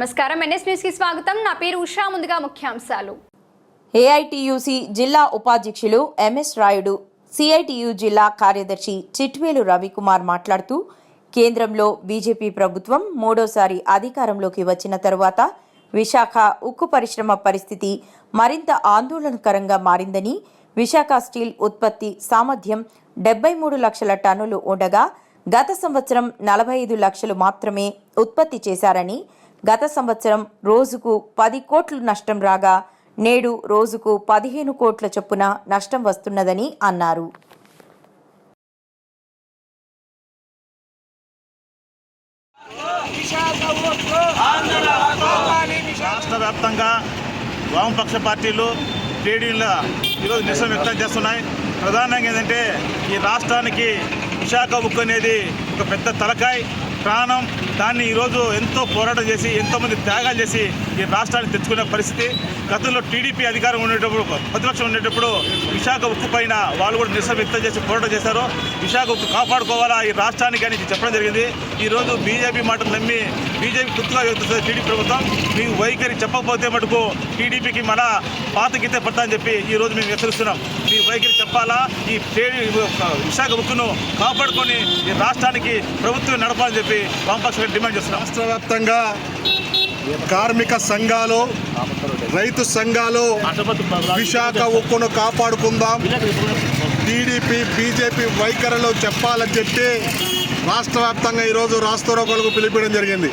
నమస్కారం. ఎన్ఎస్ న్యూస్కి స్వాగతం. నా పేరు ఉషా. ముందుగా ముఖ్యాంశాలు. ఏఐటియుసి జిల్లా ఉపాధ్యక్షులు ఎంఎస్ రాయుడు సిఐటియు జిల్లా కార్యదర్శి చిట్వేలు రవికుమార్ మాట్లాడుతూ కేంద్రంలో బీజేపీ ప్రభుత్వం మూడోసారి అధికారంలోకి వచ్చిన తరువాత విశాఖ ఉక్కు పరిశ్రమ పరిస్థితి మరింత ఆందోళనకరంగా మారిందని విశాఖ స్టీల్ ఉత్పత్తి సామర్థ్యం డెబ్బై మూడు లక్షల టన్నులు ఉండగా గత సంవత్సరం నలభై ఐదు లక్షలు మాత్రమే ఉత్పత్తి చేశారని గత సంవత్సరం రోజుకు పది కోట్లు నష్టం రాగా నేడు రోజుకు పదిహేను కోట్ల చొప్పున నష్టం వస్తున్నదని అన్నారు. రాష్ట్ర వ్యాప్తంగా వామపక్ష పార్టీలు ట్రేడ్ యూనియన్ల ఈరోజు నిరసన వ్యక్తం చేస్తున్నాయి. ప్రధానంగా ఏంటంటే ఈ రాష్ట్రానికి విశాఖ ఉక్కు అనేది ఒక పెద్ద తలకాయ్. ప్రాణం దాన్ని ఈరోజు ఎంతో పోరాటం చేసి ఎంతోమంది త్యాగాలు చేసి ఈ రాష్ట్రాన్ని తెచ్చుకునే పరిస్థితి. గతంలో టీడీపీ అధికారం ఉండేటప్పుడు ప్రతిపక్షం ఉండేటప్పుడు విశాఖ ఉక్కు పైన వాళ్ళు కూడా నిరసన వ్యక్తం చేసి పోరాటం చేశారు. విశాఖ ఉక్కు కాపాడుకోవాలా? ఈ రాష్ట్రానికి అని చెప్పడం జరిగింది. ఈరోజు బీజేపీ మాటలు నమ్మి బీజేపీ గుర్తుగా వ్యక్తిస్తుంది టీడీపీ ప్రభుత్వం మీకు వైఖరి చెప్పకపోతే మటుకు టీడీపీకి మన పాత గీతే పడతా అని చెప్పి ఈరోజు మేము హెచ్చరిస్తున్నాం. వైఖరి చెప్పాలా? ఈ విశాఖ ఉక్కును కాపాడుకొని ఈ రాష్ట్రానికి ప్రభుత్వం నడపాలని చెప్పి వామపక్ష డిమాండ్ చేస్తున్నాం రాష్ట్ర వ్యాప్తంగా కార్మిక సంఘాలు రైతు సంఘాలు విశాఖ ఉక్కును కాపాడుకుందాం. టీడీపీ బీజేపీ వైఖరిలో చెప్పాలని చెప్పి రాష్ట్ర వ్యాప్తంగా ఈరోజు రాష్ట్ర పిలిపించడం జరిగింది.